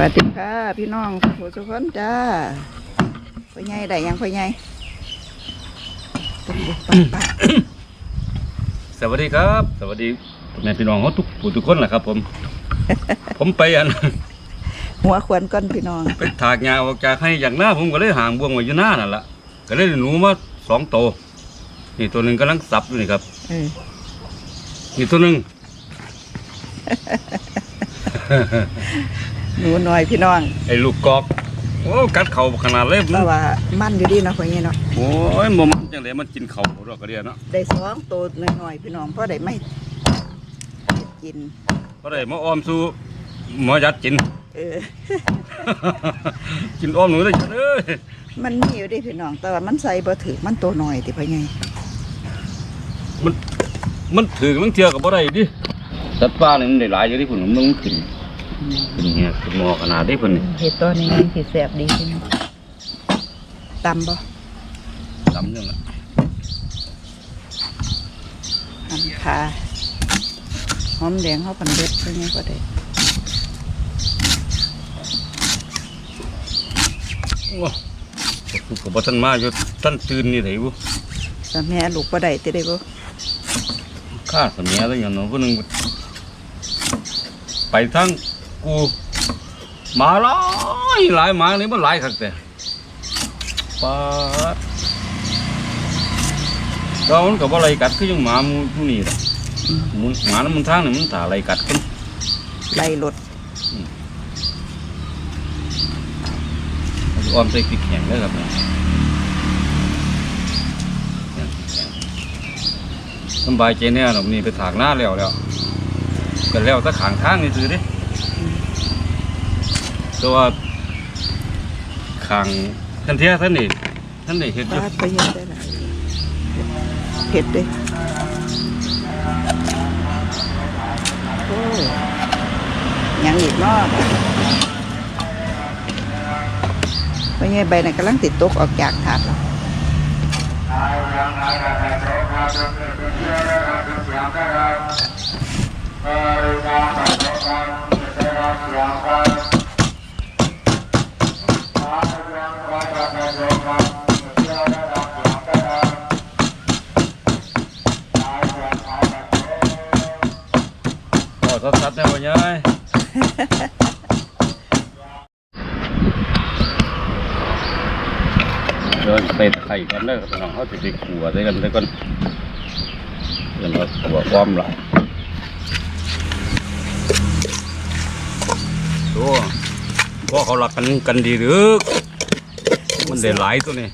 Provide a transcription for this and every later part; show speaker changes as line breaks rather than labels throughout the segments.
วัสดีค่ะ พี่น้องผู้ทุกคนจ้าพ่อใหญ่ได้ยังพ่อใหญ่ตุ๊บตุ๊บปั๊บปั๊บ
สวัสดีครับ สวัสดีพ่อแม่พี่น้องเขาทุกผู้ทุกคนแหละครับ ผม ผมไปอัน
หัวขวนก้อนพี่น้อง
ไปถากหญ้าออกจากให้อย่างหน้าผมก็เลยหางบ่วงไว้อยู่หน้านั่นแหละก็เลยได้หนูมาสองตัวนี่ตัวหนึ่งกำลังสับอยู่นี่ครับ
เออ
นี่ตัวหนึ่ง
หนูน้อยพี่น้อง
ไอ้ลูกกอกโอ้กัดเข่าขนาดเลย
เพราะว่ามันอยู่ดีเนาะพ่อใหญ่เนาะ
โอ้ยบ่มันจังเลยมันกินเข่าดอกกระเดียเนาะ
ได้สองตัวน้อยๆพี่น้องเพราะได้ไม่กิน
ก็ได้มาอ้อมสู่หมอยัดกิน
เออ
กินอ้อมหนูได้จังเลย
มันมีอยู่ดิพี่น้อง แต่ว่ามันใส่บ่ถือมันตัวน้อยติพ่อใหญ่
มันมันถือมันเที่ยวกับบ่ได้ดิสัตว์ป่านี่มันได้หลายอยู่ที่พุ่นมันขึ้น
อืม
เป็นเงี้ยเป็นหมอขนาดได้เพิ่นนี่
เห็ดตัวนี้มันสิแซ่บดีพี่น้องตำบ่
ดำยังล่ะ
ทำขาหอมแดงเข้าปันเด็ดพ่อใหญ่ก็ได้
โอ้ลูกกับบ่ทันมาอยู่ท่านตื่นนี่ไดบุ
แต่แม่ลูกบ่ได้ติได้บ่
ข้าสมัยแล้วอย่างเนาะผู้หนึงไปทั้ง กูหมาหลายหลายหมานี่มันหลายคักแต่ปาดก็มันก็บ่ไล่กัดคือจังหมาหมู่ผู้นี้ล่ะ
อืม
หมูหมานั้นมันทางนี่มันถ้าไล่กัดคน
ไล่รถ
อ้อมใส่พริกแห้งเด้อครับเนี่ยสำบายใจแน่ดอกนี่ไปถากหน้าแล้วแล้วก็แล้วแตะขางทางนี่ซื้อเดิตัวาขางท่านเทียท่านนี่ท่านนี่เห็ดอยู่
ปาดไปเฮ็ดได้หลายเผ็ดเด้โอ้ยังอีกเนาะพ่อใหญ่ใบนั้นกำลังติดตกออกจากถาดแล้ว
ก็สัดสัดๆแน่วันยายเดินไปไข่กันได้อครับพี่น้องเขาจะไปขัวได้กันได้กันเดี๋ยวเราขัวความหลายโอ้พ่อเขาหลักกันกันดีหรือมันได้หลายตัวนี่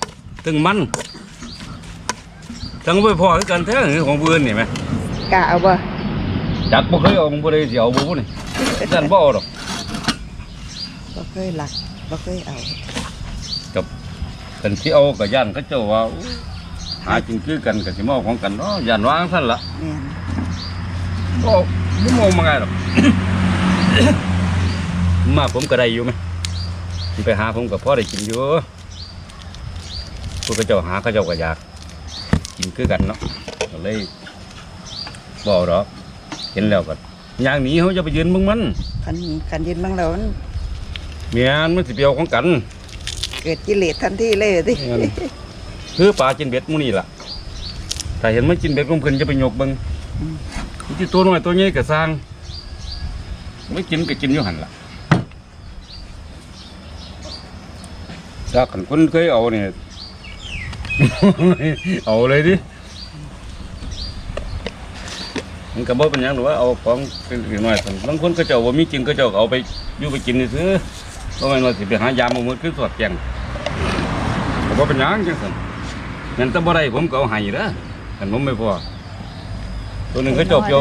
ตึงมันทั้งไปพอคือกันแท้ของเพื่อนนี่ไหม
กะเอาบ่
จักบ่เคยเอาบ่ได้สิเอาบ่บุนี่นั่นบ่เอาดอก
บ่เคยหลักบ่เคยเอา
กับกันสิเอาก็ย่านเขาเจ้าว่าอู้หากินคือกันก็สิมาเอาของกันเนาะย่านวางซั่นล่ะ
แม่น
ก็บ่มองมาไงหรอกมาผมก็ได้อยู่ไหมสิไปหาผมก็พอได้กินอยู่พวกเขาเจ้าหาเขาเจ้าก็อยากกินคือกันเนาะก็เลยบ่เอาดอก เห็นแล้วก็ย่างหนีเขาจะไปยืนเบิ่งมัน
คันคันยินบางแล้วมัน
เมียนมันสิไปเอาของกัน
เกิดกิเลสทันทีเลยสิ
เงินคือปลากินเบ็ดหมูนี่ล่ะถ้าเห็นมันกินเบ็ดของเพิ่นจะไปยกเบิ่งที่ตัวน้อยตัวใหญ่ก็สร้างไม่กินก็กินอยู่หันล่ะถ้าขันคนเคยเอาเนี่ย เอาเลยดิ มันก็บ่เป็นหยังหรือว่าเอาของเป็นน้อยๆบางคนก็เจ้าบ่มีกินก็เจ้าก็เอาไปอยู่ไปกินนี่ซื้อเพราะมันว่าสิไปหายามมาหมดคือสอดแกงก็บ่เป็นหยังจังซั่นงั้นแต่บ่ได้ผมก็เอาให้เด้อคันผมไม่พอตัวหนึงก็เจบเปียว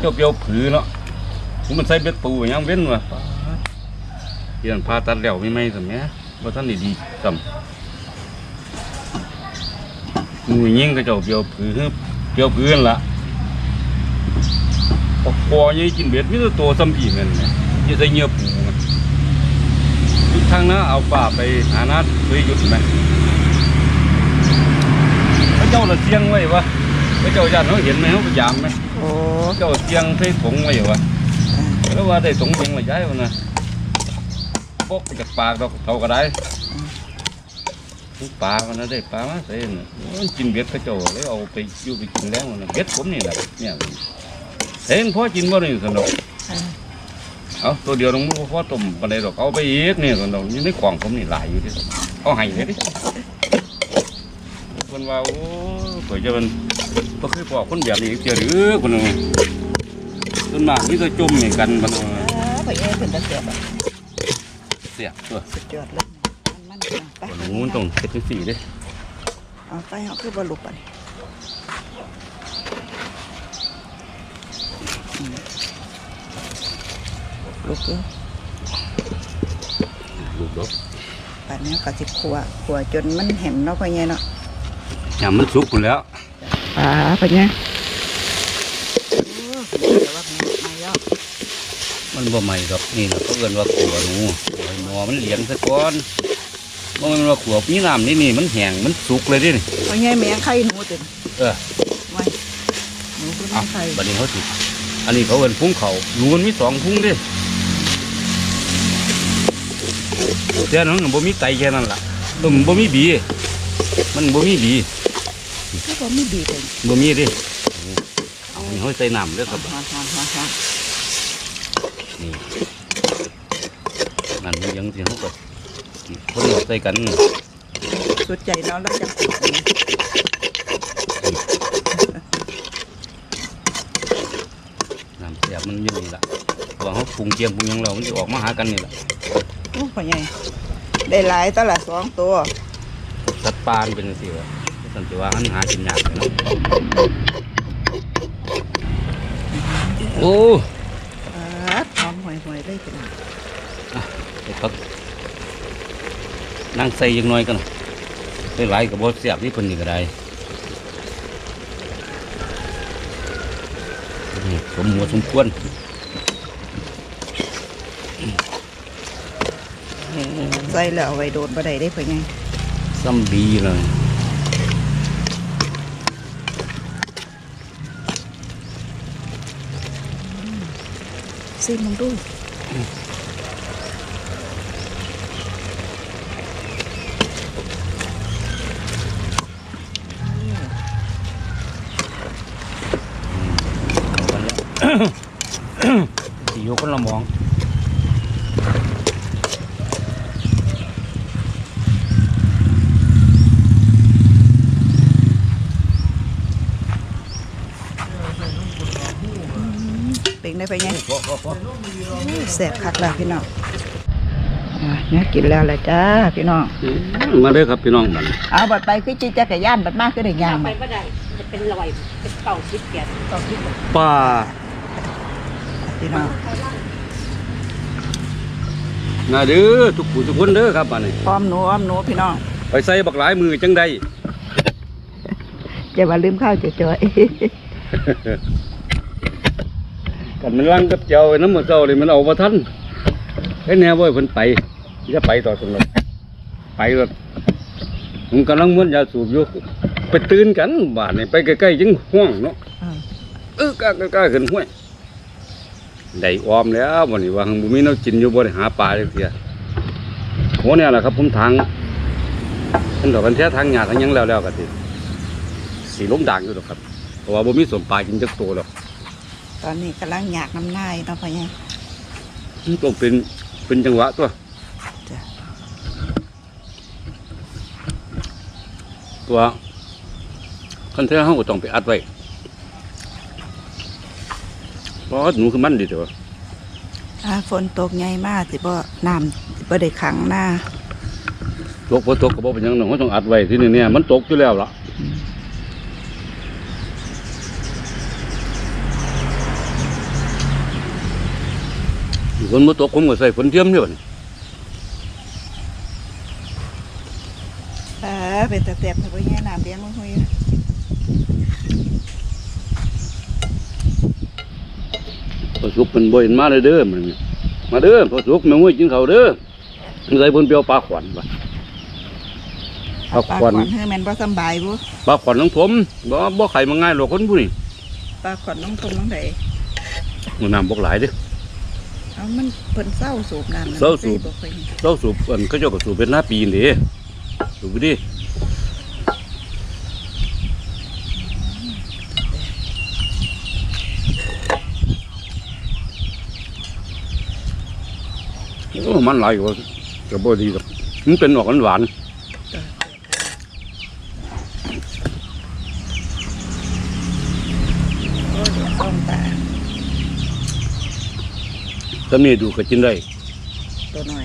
เจบเปียวผือเนาะผมมันใส่เบ็ดปูหยังเว้นว่ะที่นั่นพาตัดแล้วไม่ไหม่ซั่นแหมบ่ทันได้ดีซ้ำมือยิงก็เจบเปียวผือเปียวผือนั่นล่ะ ปอกคอใหญ่กินเบ็ดมีแต่ตัวซ้ำพี่แม่นแหมอยู่ใส่เหยื่อปูแม่นอีกทางนะเอาป่าไปหานัดเคยหยุดไหมพระเจ้าละเสียงไว้วะพระเจ้าญาติเขาเห็นไหมเขาพยายามไหม
โอ้
พระเจ้าเสียงใส่ถุงไว้วะแล้วว่าได้ถุงเพียงละย้ายวะนะปกจากปากดอกเท่าก็ได้ปลามันนะได้ปลามาใส่น่ะมันกินเบ็ดเขาเจ้าเลยเอาไปอยู่ไปกินแล้วนะเบ็ดผมนี่แหละเนี่ย เห็นพ่อกินบ่นี่สนุก
เออ
เอาตัวเดียวน้องมันพ่อต้มปลาไหลดอกเอาไปอีกนี่สนุกอยู่ในกล่องผมนี่หลายอยู่ที่สนุกเอาให้เลยดิคนว่าโอ้เผื่อจะมันก็คือบอกคนแบบนี้เจอหรือคนนึงต้นมากนี่จะจมนี่กันมัน
เออพ่อใหญ่เป็นตะเกียบอะ
เสียตัว
สุดยอดเลยมันมันไป
คนนู้นต้องเจ็ดถึงสี่เด้
เอาไปเอาคือบอลุกไป ลุกอยู่
ลูกดอก
ป่านนี้ก็สิขัวขัวจนมันแหมเนาะพ่อใหญ่เนาะ
ยามมันสุกหมดแล้ว
ป่าพ่อใหญ่โอ้เดี๋ยวว่ามันมาเยอะ
มันบ่ใหม่ดอกนี่นะเขาเอิ้นว่าขัวหนูขัวหมอมันเหลียงซะก่อนบ่แมันว่าขัวมีน้ำนี่นี่มันแห้งมันสุกเลยดิ
พ่อใหญ่แม่งไข่หนูเต็ม
เออ
ไว้หนูคือ
เอา
ไม่ไข่
บัดนี้เขาสิ อันนี้เขาเอิ้นพุงเขาหนูมันมีสองพุงเดิเจ้านั้นบ่มีไตแค่นั้นล่ะเออมันบ่มีบี มันบ่มีบี
คือผมไม่ดีเลย
บ่มีเดิเอานี่เขาใส่น้ำเด้อครับ
ฮอนฮอนฮอนฮอน
นี่นั่นมันยังสิเขาก็คนหมดใส่กัน
สุดใจเนาะแล้วจะปิดเนี่ย
น้ำเสียบ มันอยู่นี่ละเพราะว่าเขาปรุงเจียมปรุงหยังเรามันจะออกมาหากันนี่แหละ
โอ้พ่อใหญ่ได้หลายตวละสองตัว
สัตว์ป่ามันเป็นสิวะสันติว่าหันหากินยากเลยเนาะโอ้
ปัดหอมห่วยห่วยๆเลยจ้ะ
ไอ้พักนั่งใส่ยังน้อยกันได้หลายกับบเสียบที่เพิ่นนี่ก็ได้ สมหัวสมควร
ใส่แล้วเอาไว้โดนบ่ได้ได้พ่อใหญ่
ซ้ำดีเลย
ซิมึงดู
สีอยู่คนละหมอง
เป็นได้พ่อใหญ่
พอพอพอ
แซ่บคักแล้วพี่น้องอะเนี่ยกินแล้วแหละจ้าพี่น้อง
มาเด้อครับพี่น้องบัดนี้
เอาบัดไปคือจีจักรยานบัดมากคือได้ย่าง
ไป
มา
ไม่ได้จะเป็นรอยเป็นเก่าชิดแก่เก่าชิด
ป้า
พี่น้อง
น่าเด้อทุกผู้ทุกคนเด้อครับบัดนี้
พร้อมหนูอ้อมหนูพี่น้อง
ไปใส่บักหลายมือจังได้
จะมาลืมข้าวจะจอย
กันมันลังกับเจ้าไอ้น้ำมันเจ้าเลยมันเอามาทันไอ้แนวว่าเพิ่นไปจะไปต่อตรงนั้นไปรถมันกำลังม้วนยาสูบอยู่ไปตื่นกันบ้านนี่ไปใกล้ๆจังห่วงเนาะ
อ่า
เออกล้ากล้าขึ้นห้วย ได้ออมแล้ววันนี้ว่าหังบุมีแน้กินอยู่บ่ได้หาปลาจังเสียโหเนี่ยแหละครับผมทางเพิ่นดอกกันแท้ทางหญ้าทางหยังแล้วแล้วก็สิสีลงด่างอยู่ดอกครับเพราะว่าบ่มีสวนปลากินจักตัวดอก
ตอนนี้กำลังอยากน้ำนายเนาะพ่อใหญ่
มันต้องเป็นเป็นจังหวะตัว
จ้ะ
ตัวคันแท้เฮาก็ต้องไปอัดไว้ เพราะหนูคือมันดีเถอะ
อ่าฝนตกใหญ่มากสิบ่น้ำสิบ่ได้ขังหน้า
ตกบ่ตกก็บ่เป็นหยังหนเราต้องอัดไว้ที่นี่เนี่ยมันตกอยู่แล้วล่ะฝนบ่ตกผมก็ใส่ฝนเทียมเด้อบัดนี้
อ่าเป็นตะแซ่บแต่พ่อใหญ่น้ำเลี้ยงลงห้วย
พอสุกเป็นบ่เห็นมาเลยเด้อมันมาเด้อพอสุกแม่งวยกินข้าวเด้อใส่เพิ่นเปียวปลาขวัญบ่
เอา
ปลา
ปลา
ขวัญ
ขวัญให้แม่นบ่สำบายบ่
ปลาขวัญของผมบ่บ่ไข่มาง่ายหรอกคนผู้นี้
ปลาขวัญน้องทงน้องใด
มันน้ำบกหลายเด้อ
เอามันเพิ่นเศร้าสูบน้ำ
เศร้าสูบ
บ่ค่อย
เราสูบอันเขาเจ้าก็สูบเป็นหน้าปีนี่สูบไปดิ โอ้มันหลายกว่าก็บ่ดีหรอกมันเป็นออกหวาน
โอ้เดี๋ยวต้องตา
ๆถ้ามีดูก็กินได้
ตัวหน่อย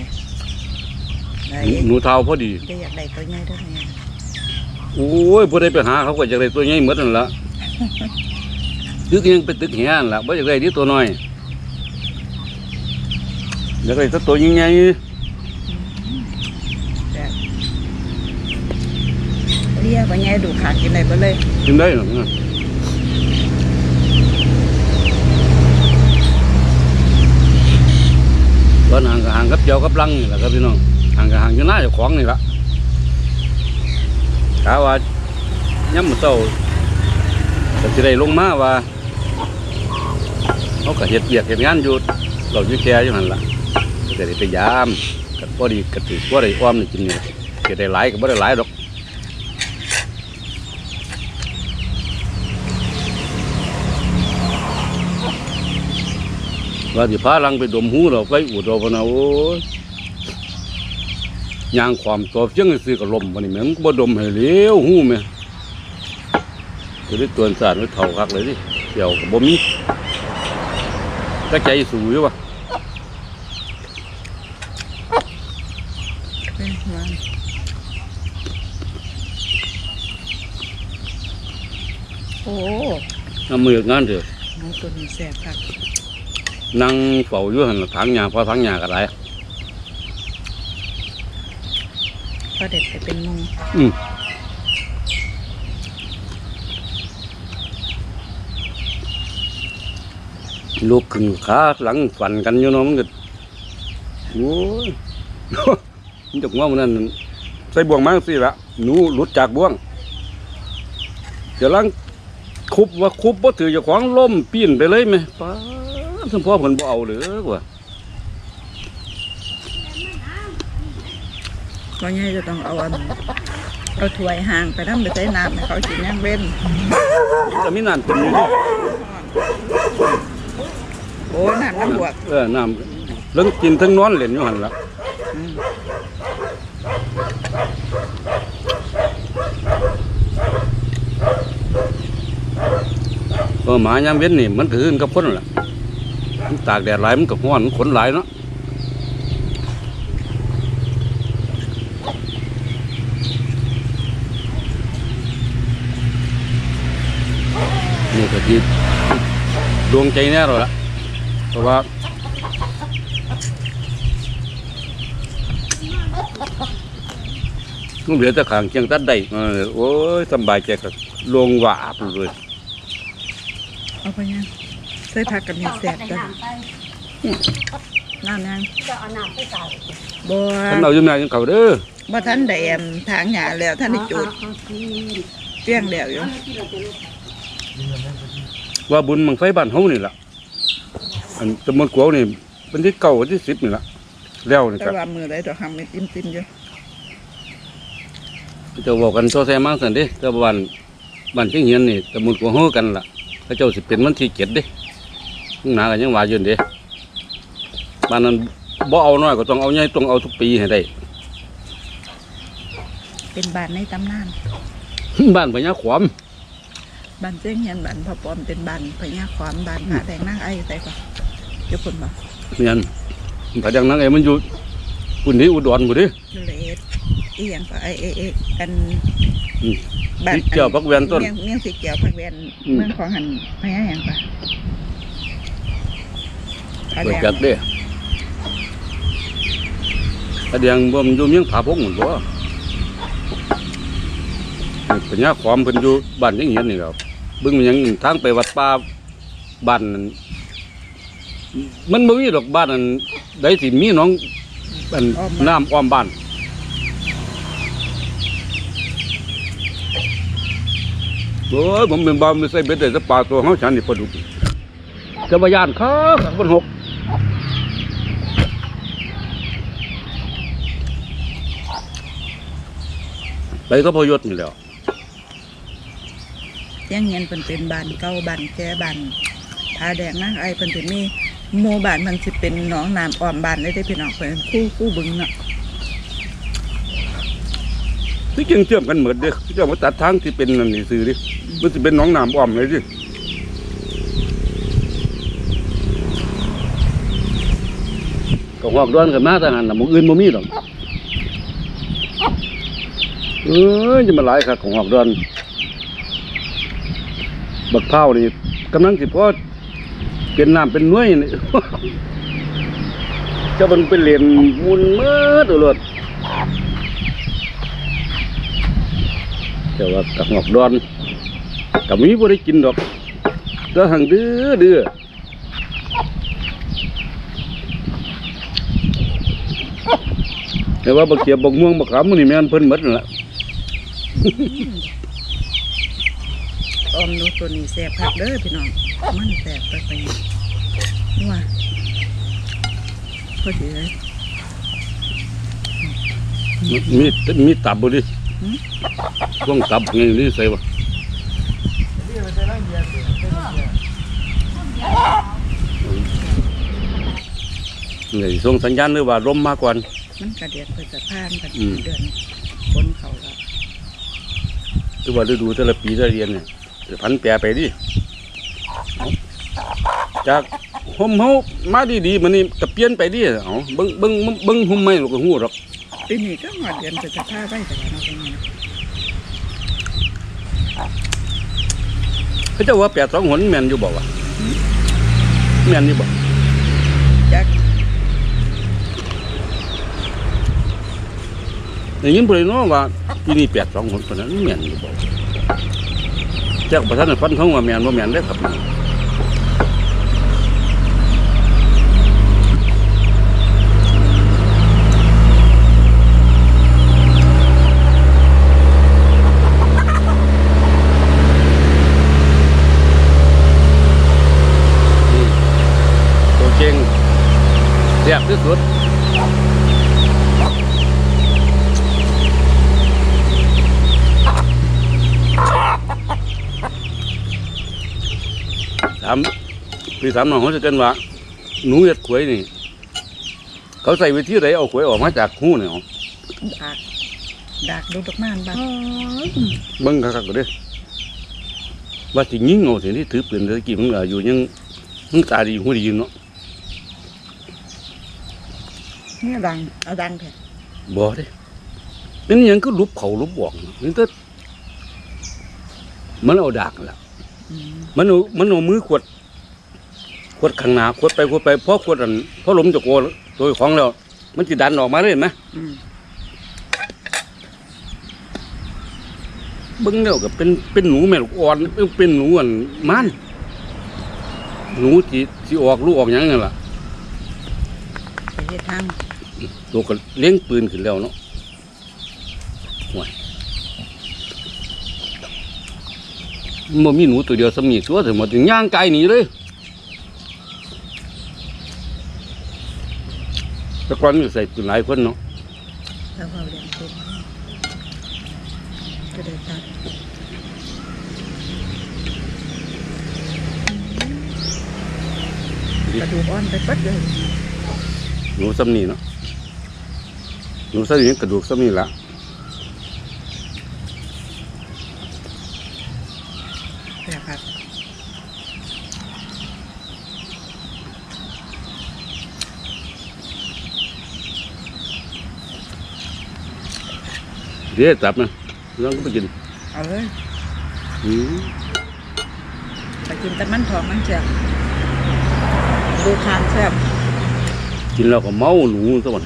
ได้
หนูหนูเท้าพอดี
ได้อยากได้ตัวใหญ่เท่านี้
โอ้ยผู้ใดไปหาเขาก็อยากได้ตัวใหญ่หมดนั่นละตึกยังเป็นตึกแห่นั่นละบ่อยากได้ที่ตัวน้อย อยากได้สักตัวใหญ่
แบบเรียกว่าใหญ่ดูขากินได้บ่เลย
ๆกินได้หรอกนะตอนห่างกับห่างกับเจียวกับลังนี่แหละครับพี่น้องห่างกับห่างอยู่หน้าเจ้าของนี่ละกาว่าย้ำมื้อเช้าก็สิได้ลงมาว่าเขาก็เฮ็ดเวียกเฮ็ดงานอยู่เราอยู่แค่อยู่หั่นล่ะ ก็จะได้ไปยามก็พอดีก็ถือว่าได้อ้อมนี่กินนี่ล่ะก็ได้หลายก็บ่ได้หลายดอกว่าสิพาลังไปดมหูเราไปอุดเราพนะโอ้ยยางความตอบเชียงซื้อกับลมวันนี้แม่งบ่ดมให้เลี้ยวหูแม่จะได้ตัวสารไว้เท่าคักเลยดิเดี๋ยวก็บ่มีก็ใจสูอยู่วะ
เป็นหวาน โอ้
น้ำมืองานเถอะ
หนูตัวนี้แซ่บคัก
นั่งเฝ้าอยู่หันล่ะทางหญ้าพอทางหญ้าก็ได้
พอเด็ดไปเป็นมุง
อืมลูกขึ้นขาหลังฝันกันอยู่เนาะมันก็โอ้ยมันจากว่ามันนั่นใส่บ่วงมาสิละหนูหลุดจากบ่วงจะลัง คุบว่าคุบว่าถือเจะของล้มปีนไปเลยไหมป้าดสมพ่อผนบ่เอาเลยกว่า
ก็ใหญ่จะต้องเอาอันเอาถ้วยห่างไปน้ำไปใส่น้ำให้เขากินย่างเว้น
จะมีน้ำกินอยู่ดิ
โอ้น้ำน้ำบวก
เออน้ำเรื่องกินทั้งนอนเล่นอยู่หันละ เออหมายามเว้นนี่มันถือกับคนนั่นล่ะมันตากแดดหลายมันก็ห้อนมันขนหลายเนาะนี่ก็ดีดวงใจแน่เราละเพราะว่าลุงเหลือแต่ขางเคียงตัดได้โอ้ยสบายใจก็ลงหวาบเลย
เอาไปยังใส่ผักกับเห็ดแซ่บ
ไป
กัน
น้ำไป
น้ำยัง
จะเอาน้ำไปใส่
บัว
ฉันเอาอยู่ไหนยังเขาเด้อ
บ่ท่านได้แอมทางหยาแล้วท่านได้จุดเปี้ยงแล้วอยู่
ว่าบุญมังไฟบ้านเฮานี่ล่ะอันตำบลกวาวนี่เป็นที่เก่าวันที่สิบนี่ล่ะแล้วนี่
แต่
ครับ
ว่ามือไรดอกทำเป็นติ้มติ้มๆอยู่
เจะบอกกันโซแซมังสันเด้แต่บ้านบ้านเชียงเฮียนนี่ตำบลกวาวเฮากันล่ะ พระเจ้าสิเป็นวันที่เจ็ดเด้ข้างหน้ากันยังว่าอยู่เด้บ้านนั้นบ่เอาน้อยก็ต้องเอาใหญ่ต้องเอาทุกปีให้ได้
เป็นบ้านในตำนาน
บ้านพญาขวาม
บ้านเจ้งเฮียนบ้านพ่อปอมเป็นบ้านพญาขวามบ้านพระแดงนางไอ้ใส่ก่อนเดี๋ยวคนบอก
เนี่ยพระดังนั้นไอ้มันอยู่ปุ่นที่อุดรพุ่นดิ
เลดอีหยังก็ไอเอเอกัน
อืมพริกเจียวผักแวนต้น
เมี่ยงเมี่ยงสีเกียวผักแวน
อืม
เมืองของหันพญาหยังปะพระ
เปิ
แด
ด
ง
จักเด้พระแดงบ่มันอยู่เมียงผาพงหมดบ่ปัญญาความเพิ่นอยู่บ้านจังเฮียนนี่ครับเบิ่งมันยังทางไปวัดป่าบ้านนั้นมันบ่มีดอกบ้านนั้นใดสิมีหน้องอันน้ำอ้อมบ้าน โอ้ยผมเป็นบ้าไม่ใช่เบ็ดแต่สปาตัวเขาฉันนี่ปลาดุกจะมายานข้าวันหกไปก็พยศนี่แล้ว
เที่ยงเงินเป็นเป็นบันเก้าบันแค่บันผาแดงนะไอ้เป็นเป็นมีโมบันมันสิเป็นน้องนามอ่อมบันได้ได้เพี่นออกเป็นคู่คู่บึงเนาะ
ที่จริงเชื่อมกันเหมือนเด้อเจ้ามาตัดทางที่เป็นนั่นนี่ซื้อดิมันสิเป็นน้องน้ำอ้อมเลยดิก็หอกด้วนกันมาทหารน่ะมู่อื่นบ่มีหรอกเอ้ยจะมาหลายคักของหอกด้วนบักเผานี่กำลังสิพอเป็นน้ำเป็นน่วยนี่เจ้ามันเป็นเหรียญมุนเมื่อตัวรถ แต่ว่ากับหอกดอนกับมีบ่ได้กินดอกแตัวหังดื้อดื้อแต่ว่าบักเขียบบักม่วงบักขามมันนี่แม่นเพิ่นหมดนั่นล่ะ
อ้อมหนูตัวนี้แซ่บคักเด้อพี่น้อง มันแซ่บไปไปนัวพอดีเลย
มีมีมีตับบ่ดิ
หืม
ช่วงตับไงนี่ใส่บ่นี่ส่งสัญญาณหรือว่าลมมาก่อน
มันกระเดียดไปสะพานกัน
อืม
เดือนฝนเขาแล้ว
หรือว่าฤดูแต่ละปีแต่ละเดือนเนี่ยจะพันแปรไปดิเอาจากห่มเฮามาดีๆมันนี่ก็เปลี่ยนไปดิเอาเบิ่งเบิ่งเบิ่งห่มไม่เราก็ฮู้ดอก
ปีนี้ก็หอดเดือนไปสะพานไว้แต่ละเนาะเป็นไง
เขาเจ้าว่าแปดสองหนแม่นอยู่บ่วะแม่นอยู่บ่
จัก
ได้ยินเพิ่นเนาะว่าปีนี้แปดสองหนคนนั้นแม่นอยู่บ่แจ้งประธานให้ฟันเขาว่าแม่นบ่แม่นเด้อครับนี่ตัวเก่ง แซ่บที่สุดถามพี่ถามน้องเขาจะกันว่าหนูเห็ดขวยนี่ เขาใส่วิธีไหนเอาขวยออกมาจากหูเนี่ยเอา
ดากดากดูดอกมานบ้าง
เบิ้งคักๆก็เด้อว่าสิยิงเอาเสียที่ถือปืนตะกี้มันอายุยังมันตาดีหูดีอยู่เนาะ
เนี่ยดังเอาดังแท้
บ่เด้เป็นหยังก็ลุบเขาลุบบอกนี่แต่มันเอาดากนั่นล่ะ
อืม
มันเอามันเอามือขวดขวดข้างหน้าขวดไปขวดไปพอขวดอันพอลมจะโกนตัวของแล้ว มันจะดันออกมาเลยเห็นไหม
อืม
เบิ้งแล้วก็เป็นเป็นหนูแม่ลูกอ่อนเป็นเป็นหนูอันมันหนูที่ที่ออกลูกออกหยังนั่นล่ะ
ไปเฮ็ดทาง
ตัวก็เลี้ยงปืนขึ้นแล้วเนาะห่วยมันมีหนูตัวเดียวสมีตัวถึงมาถึงย่างไกลหนีเลยแต่ก่อนมีใส่ปืนหลายคนเนาะ
แล้วเขาเรียนเป็นก็ได้ตัดกระดูกอ่อนไปปัดเลย
หนูซ้ำนี่เนาะ หนูซ้ำนี่กระดูกซ้ำนี่ละ
แต่ครับ
เดี๋ยวจับนะลองก็ไปกิน
เอาเลย
อืม
ไปกินแต่มันทองมันแซ่บดูคานแซ่บ
กินแล้วก็เมาหนูซะวัน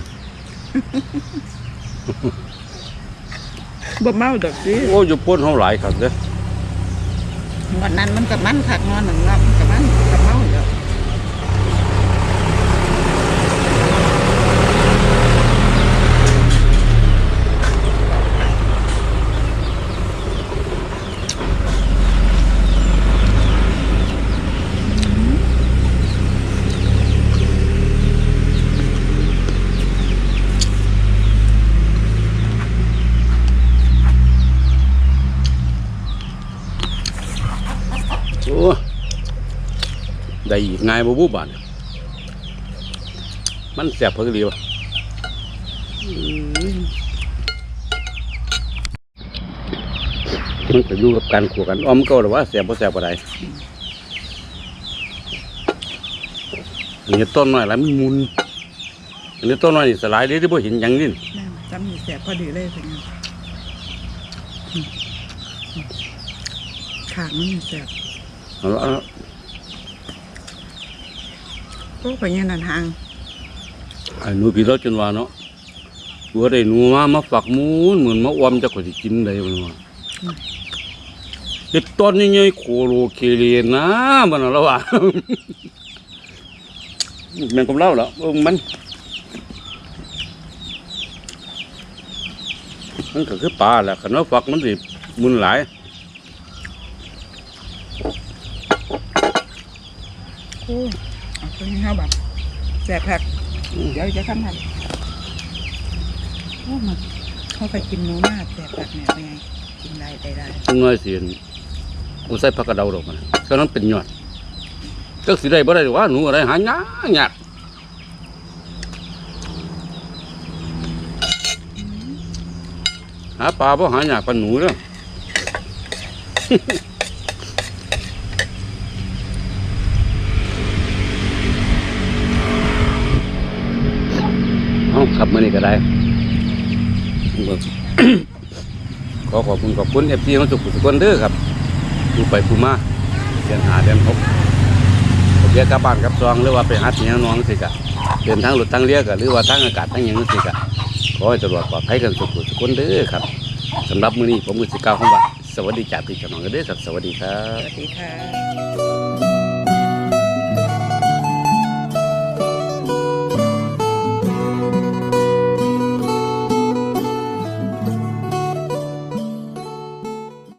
บ่เมาดอกสิ
โอ้ยอยู่พ่นเขาหลายครับเด้อ
วันนั้นมันกับมันขักงอนหนึ่งรอบมันกับมัน อี
กง่ายบ่บุบาดมันแซ่บเพิ่นดีวะมันก็อยู่กับการขัวกันอ้อมก็หรือว่าแซ่บบ่แซ่บบ่ได้อันนี้ต้นน้อยแล้วมันมุนอันนี้ต้นน้อยนี่สลายเด้ที่บ่เห็นยังนี่
แม่นจำนี่แสบพอดีเลยเป็นไงขางมันมีแสบ
เอาละ เอาละ
โอ้ไปเนี่ยนันหาง
ไอ้หนูพี่เราจนว่าเนาะบัวได้หนูมามาฝักมูนเหมือนมาอวมจะก็สิกินได้มันว่าเฮ็ดต้นใหญ่ๆโคโลเคเลนะมันน่ะแล้วว่าแม่นกับเราแล้วเออมันมันก็คือปลาแหละคันว่าฝักมันสิมุนหลาย
โอ้เอา ตัวนี้เข้าแบบแสบแผกเดี๋ยวจะทำทันโอ้มันเขาไปกินหนูหน้าแสบแผกเนี่ยเป็นไงกินได้ได้ได้
จังน้อยสิเห็นกูใส่ผักกระเดาดอกมันก็นั้นเป็นยอดจักสิได้บ่ได้หรอว่าหนูอะไรหายากยากหาปลาบ่หายากปลาหนูเด้อ เอาขับมานี่ก็ได้ขอขอบคุณขอบคุณเอฟซีของสุขสุขคนเด้อครับอยู่ไปปูมาเดือนหาเดือนหกผมเรียกกลับบ้านกลับซองหรือว่าไปหาที่น้องสิกะเดินทางรถทางเรียกหรือว่าทางอากาศทางยังสิกะขอให้ตรวจปลอดภัยกันสุขสุขคนเด้อครับสำหรับมือนี้ผมมือสิกล่าวคำว่าสวัสดีจากพี่กัน้องกันเด้อครับสวัสดีครั
สวัสดีค่ะ